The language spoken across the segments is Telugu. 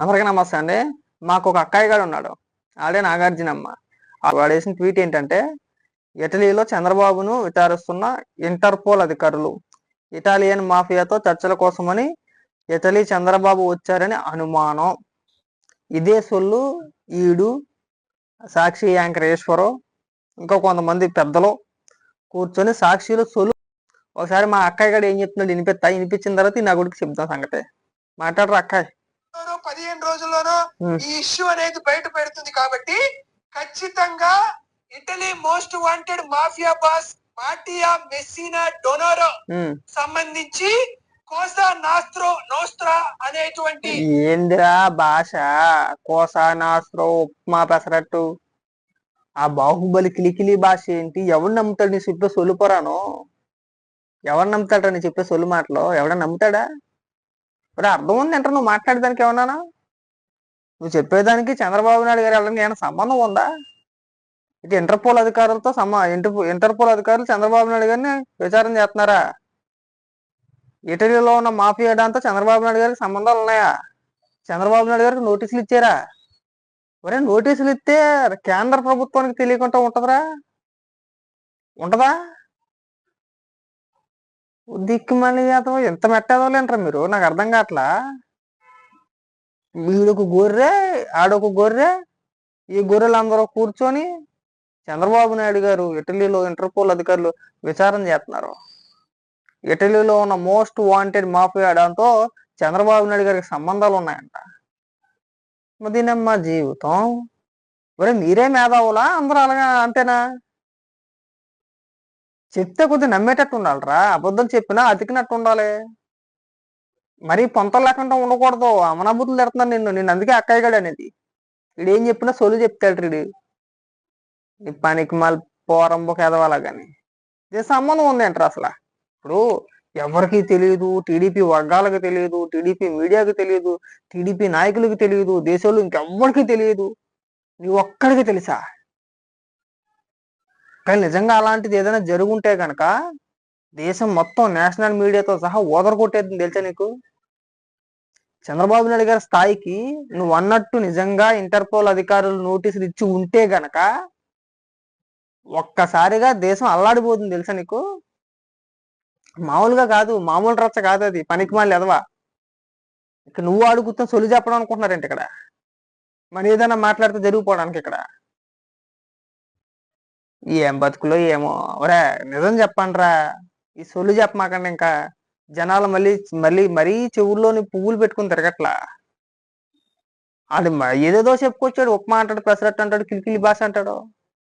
అందరికీ నమస్తే అండి. మాకు ఒక అక్కయ్య గారు ఉన్నాడు. ఆడే నాగార్జునమ్మ. వాడు వేసిన ట్వీట్ ఏంటంటే ఇటలీలో చంద్రబాబును విచారిస్తున్న ఇంటర్పోల్ అధికారులు ఇటాలియన్ మాఫియాతో చర్చల కోసమని ఇటలీ చంద్రబాబు వచ్చారని అనుమానం. ఇదే సొల్లు ఈడు సాక్షి యాంకర్ ఈశ్వరు ఇంకా కొంతమంది పెద్దలు కూర్చొని సాక్షిలో సొలు ఒకసారి మా అక్కయ్య గారు ఏం చెప్తున్నాడు వినిపిస్తా వినిపించిన తర్వాత నా గుడికి చెప్తాం సంగతి. మాట్లాడరా అక్కయ్య. పదిహేను రోజుల్లోనో ఉమ్. ఈ ఇష్యూ అనేది బయట పెడుతుంది కాబట్టి ఖచ్చితంగా Italy most wanted mafia boss Matteo Messina Denaro um. సంబంధించి కోసా నాస్త్రో నోస్త్రా అనేటువంటి ఏందిరా భాష? కోసానాస్త్రం ఉప్మా పెసరట్టు. ఆ బాహుబలి కిలికిలి భాష ఏంటి? ఎవడు నమ్ముతాడు నీ చెప్పే సొలుపురాను ఎవరు నమ్ముతాడు నీ చెప్పే సొల్లు మాటలు? ఎవడ నమ్ముతాడా? ఇప్పుడు అర్థం ఉంది అంటే నువ్వు మాట్లాడేదానికి ఏమన్నానా? నువ్వు చెప్పేదానికి చంద్రబాబు నాయుడు గారు వెళ్ళడానికి ఏమైనా సంబంధం ఉందా? ఇటు ఇంటర్పోల్ అధికారులతో సమా ఇంటర్ ఇంటర్పోల్ అధికారులు చంద్రబాబు నాయుడు గారిని విచారణ చేస్తున్నారా? ఇటలీలో ఉన్న మాఫియా డాన్తో చంద్రబాబు నాయుడు గారికి సంబంధాలు ఉన్నాయా? చంద్రబాబు నాయుడు గారికి నోటీసులు ఇచ్చారా? ఒరే నోటీసులు ఇస్తే కేంద్ర ప్రభుత్వానికి తెలియకుండా ఉంటదరా. ఉంటదా? దిక్కు మళ్ళీ చేద్దాం ఎంత మెట్టేదోలేంటారా మీరు? నాకు అర్థం కావట్లా? వీడొక గొర్రె ఆడొక గొర్రె ఈ గొర్రెలందరూ కూర్చొని చంద్రబాబు నాయుడు గారు ఇటలీలో ఇంటర్పోల్ అధికారులు విచారణ చేస్తున్నారు. ఇటలీలో ఉన్న మోస్ట్ వాంటెడ్ మాఫియా దాంతో చంద్రబాబు నాయుడు గారికి సంబంధాలు ఉన్నాయంట. మరి దీనమ్మా జీవితం? మరి మీరే మేధావులా? అందరూ అలాగా అంతేనా? చెప్తే కొద్దిగా నమ్మేటట్టు ఉండాలిరా. అబద్ధం చెప్పినా అతికినట్టు ఉండాలి. మరీ పొంతం లేకుండా ఉండకూడదు. అమనాభూతులు తిడుతున్నాను నిన్ను. నిన్ను అందుకే అక్కయ్యగాడు అనేది. వీడు ఏం చెప్పినా సోలు చెప్తాడు వీడు. ఈ పనికి మళ్ళీ పోరంబోకి ఎదవాలా కానీ ఇది సంబంధం ఉంది అంటారు అసలు? ఇప్పుడు ఎవరికి తెలియదు టీడీపీ వర్గాలకు తెలియదు టీడీపీ మీడియాకి తెలియదు టీడీపీ నాయకులకు తెలియదు దేశంలో ఇంకెవ్వరికి తెలియదు నీ ఒక్కడికి తెలుసా? కానీ నిజంగా అలాంటిది ఏదైనా జరుగుంటే కనుక దేశం మొత్తం నేషనల్ మీడియాతో సహా ఓదర కొట్టేది తెలుసా నీకు? చంద్రబాబు నాయుడు గారి స్థాయికి నువ్వు అన్నట్టు నిజంగా ఇంటర్పోల్ అధికారులు నోటీసులు ఇచ్చి ఉంటే గనక ఒక్కసారిగా దేశం అల్లాడిపోతుంది తెలుసా నీకు? మామూలుగా కాదు మామూలు రచ్చ కాదు అది పనికి మళ్ళీ ఎదవా. ఇక నువ్వు అడుగుతున్న సొలి చెప్పడం అనుకుంటున్నారంటే ఇక్కడ? మరి ఏదైనా మాట్లాడితే జరిగిపోవడానికి ఇక్కడ? ఏం బతుకులో ఏమో. ఒరే నిజం చెప్పండిరా. ఈ సొల్లు చెప్పమాకండి ఇంకా. జనాలు మళ్ళీ మళ్ళీ మరీ చెవుల్లోని పువ్వులు పెట్టుకుని తిరగట్లా. అది ఏదేదో చెప్పుకొచ్చాడు ఉప్మా అంటాడు పెసరట్టు అంటాడు కిలికిలి భాష అంటాడు.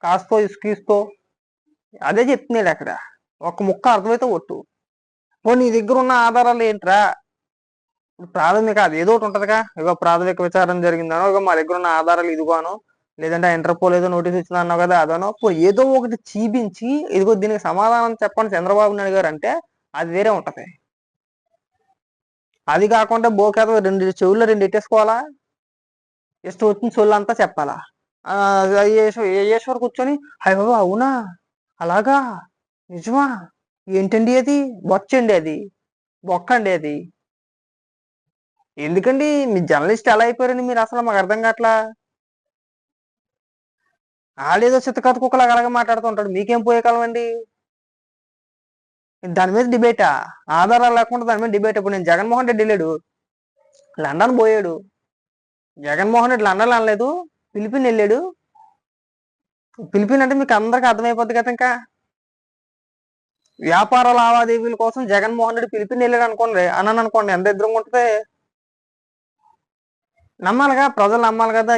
కాస్తో ఇసుకీస్తో. అదే చెప్తున్నాడు అక్కడ. ఒక ముక్క అర్థమైతే ఒట్టు. పో నీ దగ్గర ఉన్న ఆధారాలు ఏంట్రా? ఇప్పుడు ప్రాథమిక అది ఏదో ఒకటి ఉంటుందిగా. ఇగో ప్రాథమిక విచారణ జరిగిందనో ఇగో మా దగ్గర ఉన్న ఆధారాలు ఇదిగోనో. లేదంటే ఇంటర్పోల్ ఏదో నోటీస్ ఇచ్చింది అన్నావు కదా అదనో ఏదో ఒకటి చూపించి ఇదిగో దీనికి సమాధానం చెప్పండి చంద్రబాబు నాయుడు గారు అంటే అది వేరే ఉంటది. అది కాకుండా బోకేత రెండు చెవుల్లో రెండు ఎట్టేసుకోవాలా? ఇష్టం వచ్చిన చెవులు అంతా చెప్పాలా? ఆ, ఏ- కూర్చొని హై బాబా అవునా? అలాగా? నిజమా? ఏంటండి అది? బొచ్చండి అది. బొక్కండి అది. ఎందుకండి? మీ జర్నలిస్ట్ ఎలా అయిపోయారండి మీరు అసలు? మాకు అర్థం కావట్లా? ఆడేదో చిత్తకథ కుక్కలాగా అలాగే మాట్లాడుతుంటాడు. మీకేం పోయే కాలం అండి? దాని మీద డిబేటా? ఆధారాలు లేకుండా దాని మీద డిబేట్. ఇప్పుడు నేను జగన్మోహన్ రెడ్డి వెళ్ళాడు లండన్ పోయాడు. జగన్మోహన్ రెడ్డి లండన్ అనలేదు. ఫిలిపిన్ వెళ్ళాడు. ఫిలిపిన్ అంటే మీకు అందరికి అర్థమైపోద్ది కదా ఇంకా. వ్యాపార లావాదేవీల కోసం జగన్మోహన్ రెడ్డి ఫిలిపిన్ వెళ్ళాడు అనుకోండి. అన్నాను అనుకోండి ఎంత ఇద్దరం ఉంటుంది? నమ్మాలిగా ప్రజలు నమ్మాలి కదా.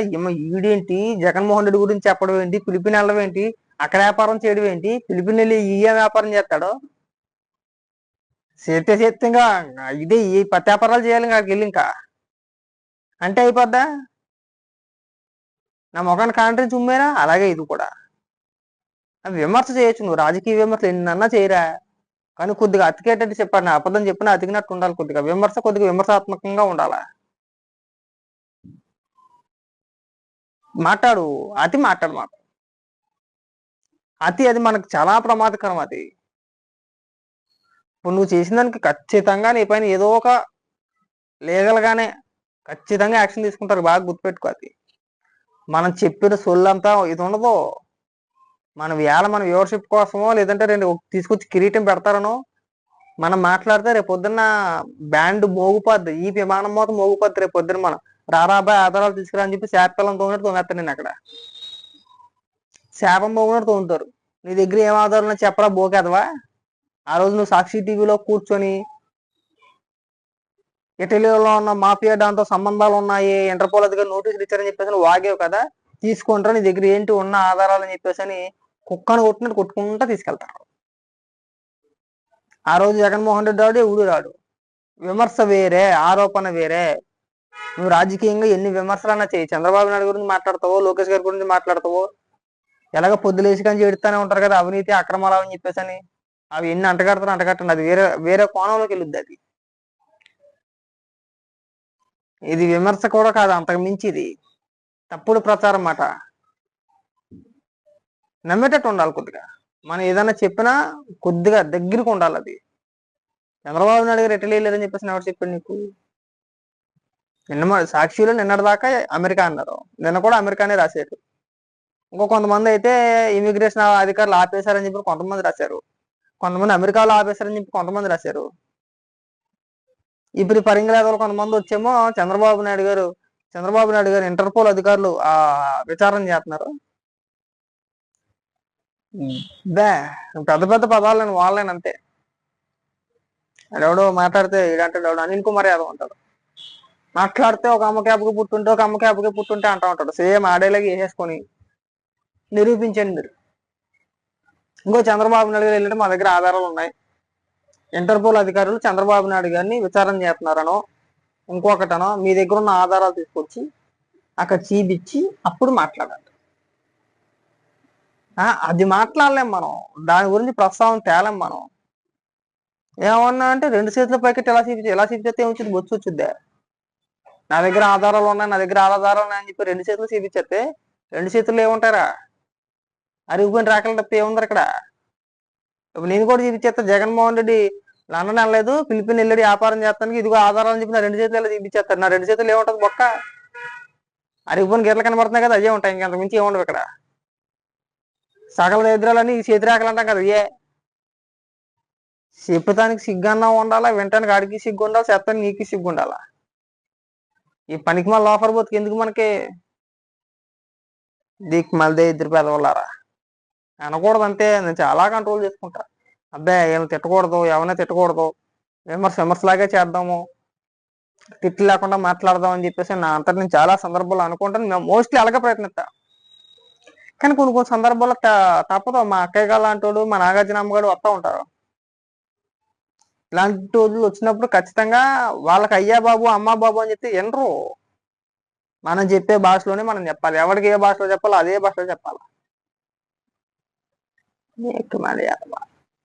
ఈడేంటి? జగన్మోహన్ రెడ్డి గురించి చెప్పడం ఏంటి? ఫిలిపిన్ వెళ్ళడం ఏంటి? అక్కడ వ్యాపారం చేయడం ఏంటి? ఫిలిపిన్ వెళ్ళి ఈ వ్యాపారం చేస్తాడు? చేస్తే చేస్తే ఇంకా ఇదే ఈ పత్తి వ్యాపారాలు చేయాలి ఇంకా అక్కడికి వెళ్ళి ఇంకా. అంటే అయిపోద్దా? నా ముఖాన్ని కాంట్రించి ఉమ్మేరా అలాగే ఇది కూడా. విమర్శ చేయొచ్చు నువ్వు రాజకీయ విమర్శలు ఎన్నన్నా చేయరా? కానీ కొద్దిగా అతికేటట్టు చెప్పాను నా అబద్ధం చెప్పినా అతికినట్టు ఉండాలి కొద్దిగా. విమర్శ కొద్దిగా విమర్శాత్మకంగా ఉండాలా? మాట్లాడు. అతి మాట్లాడు మాకు. అతి అది మనకు చాలా ప్రమాదకరం అది. ఇప్పుడు నువ్వు చేసిన దానికి ఖచ్చితంగా నీ పైన ఏదో ఒక లీగల్ గానే ఖచ్చితంగా యాక్షన్ తీసుకుంటారు. బాగా గుర్తుపెట్టుకో అది. మనం చెప్పిన సొల్లంతా ఇది ఉండదు. మన వేళ మన వ్యూవర్షిప్ కోసమో లేదంటే రెండు తీసుకొచ్చి కిరీటం పెడతారనో మనం మాట్లాడితే రేపు పొద్దున్న బ్యాండ్ మోగుపోద్ది. ఈ విమానం మొత్తం మోగుపోద్ది రేపు పొద్దున్న మనం. రారాబాయ్ ఆధారాలు తీసుకురా అని చెప్పి శాపలం తోమినట్టు తోమేస్తాను నేను అక్కడ. శాపం పోగినట్టు తోముతారు. నీ దగ్గర ఏం ఆధారాలు ఉన్నాయో చెప్పరా బోకేదవా? ఆ రోజు నువ్వు సాక్షి టీవీలో కూర్చొని ఇటలీలో ఉన్న మాఫియా దాంతో సంబంధాలు ఉన్నాయి ఇంటర్పోల్ అధికారి నోటీసులు ఇచ్చారని చెప్పేసి నువ్వు వాగేవు కదా? తీసుకుంటారు నీ దగ్గర ఏంటి ఉన్న ఆధారాలు అని చెప్పేసి అని కుక్కను కొట్టినట్టు కొట్టుకుంటా తీసుకెళ్తారు. ఆ రోజు జగన్మోహన్ రెడ్డి రాడు ఎవడు రాడు. విమర్శ వేరే ఆరోపణ వేరే. నువ్వు రాజకీయంగా ఎన్ని విమర్శలన్నా చేయి. చంద్రబాబు నాయుడు గురించి మాట్లాడతావో లోకేష్ గారి గురించి మాట్లాడతావో ఎలాగ పొద్దులేసి కానీ చేడుతానే ఉంటారు కదా అవినీతి అక్రమాలు అని చెప్పేసి అని. అవి ఎన్ని అంటగడతారు అంటగట్టండి. అది వేరే వేరే కోణంలోకి వెళ్ళుద్ది అది. ఇది విమర్శ కూడా కాదు అంతకు మించి ఇది. తప్పుడు ప్రచారం మాట నమ్మేటట్టు ఉండాలి కొద్దిగా. మనం ఏదైనా చెప్పినా కొద్దిగా దగ్గరికి ఉండాలి అది. చంద్రబాబు నాయుడు గారు ఎట్లా లేదని చెప్పేసి ఎవరు చెప్పాడు నీకు? నిన్న సాక్షిలో నిన్నటిదాకా అమెరికా అన్నారు. నిన్న కూడా అమెరికానే రాశారు. ఇంకో కొంతమంది అయితే ఇమిగ్రేషన్ అధికారులు ఆపేశారని చెప్పి కొంతమంది రాశారు. కొంతమంది అమెరికాలో ఆపేశారని చెప్పి కొంతమంది రాశారు. ఇప్పుడు ఈ పరింగలేదలు కొంతమంది వచ్చేమో చంద్రబాబు నాయుడు గారు చంద్రబాబు నాయుడు గారు ఇంటర్పోల్ అధికారులు ఆ విచారణ చేస్తున్నారు. దే పెద్ద పెద్ద పదాలు నేను వాళ్ళని అంతే ఎవడో మాట్లాడితే ఇడంటాడు ఎవడో అనిల్ కుమార్ యాదవ్ అంటాడు. మాట్లాడితే ఒక అమ్మ క్యాబ్కి పుట్టుంటే ఒక అమ్మ క్యాబ్కి పుట్టుంటే అంటా ఉంటాడు. సేమ్ ఆడేలాగా వేసేసుకొని నిరూపించండి మీరు. ఇంకో చంద్రబాబు నాయుడు గారు వెళ్ళినట్టు మా దగ్గర ఆధారాలు ఉన్నాయి. ఇంటర్పోల్ అధికారులు చంద్రబాబు నాయుడు గారిని విచారణ చేస్తున్నారనో ఇంకొకటనో మీ దగ్గర ఉన్న ఆధారాలు తీసుకొచ్చి అక్కడ చూపించి అప్పుడు మాట్లాడాలి. అది మాట్లాడలేం మనం. దాని గురించి ప్రస్తావన తేలేం మనం. ఏమన్నా అంటే రెండు చేతుల పైకి ఎలా చూపించి ఎలా చూపించేస్తే ఏమొచ్చింది? బొచ్చు వచ్చిందే నా దగ్గర ఆధారాలు ఉన్నాయి నా దగ్గర ఆధారాలు ఉన్నాయని చెప్పి రెండు చేతులు చూపించేస్తే రెండు చేతులు ఏముంటారా? అరిగిపోయిన రాకలు తప్ప ఏముంది ఇక్కడ ఇప్పుడు నేను కూడా చూపించేస్తా జగన్మోహన్ రెడ్డి లండన్ వెళ్ళలేదు ఫిలిపిన్ వెళ్ళాడు వ్యాపారం చేస్తానికి ఇదిగో ఆధారాలు చెప్పి నా రెండు చేతులు ఎలా చూపించేస్తారు నా రెండు చేతులు ఏముంటుంది బొక్క? అరిగిపోయిన గిర్రలు కనబడుతున్నాయి కదా అదే ఉంటాయి. ఇంకంత మించి ఏముండవు ఇక్కడ. సకల దరిద్రాలని ఈ చేతి రాకలు అంటాం కదా ఏ? చెప్పటానికి సిగ్గన్నా ఉండాలా వినటానికి ఆడికి సిగ్గు ఉండాలి చెప్తానికి నీకు సిగ్గు ఉండాలా ఈ పనికి మళ్ళీ ఆఫర్ పోతుంది ఎందుకు మనకి? దీనికి మళ్ళీ ఇద్దరు పెదవులారా? అనకూడదు అంతే నేను చాలా కంట్రోల్ చేసుకుంటా. అబ్బాయి ఏమైనా తిట్టకూడదు ఎవరిని తిట్టకూడదు విమర్శ విమర్శలాగే చేద్దాము తిట్లు లేకుండా మాట్లాడదాం అని చెప్పేసి నా అంతటి నేను చాలా సందర్భాలు అనుకుంటాను. మేము మోస్ట్లీ అలాగే ప్రయత్నిస్తా. కానీ కొన్ని కొన్ని సందర్భాల్లో తప్పదు. మా అక్కయ్య గారు లాంటి వాడు మా నాగార్జున అమ్మగారు వస్తూ ఉంటారు. ఇలాంటి రోజులు వచ్చినప్పుడు ఖచ్చితంగా వాళ్ళకి అయ్యా బాబు అమ్మా బాబు అని చెప్పి వినరు మనం చెప్పే భాషలోనే మనం చెప్పాలి. ఎవరికి ఏ భాషలో చెప్పాలో అదే భాషలో చెప్పాలి? మలయాళ మర్యాద.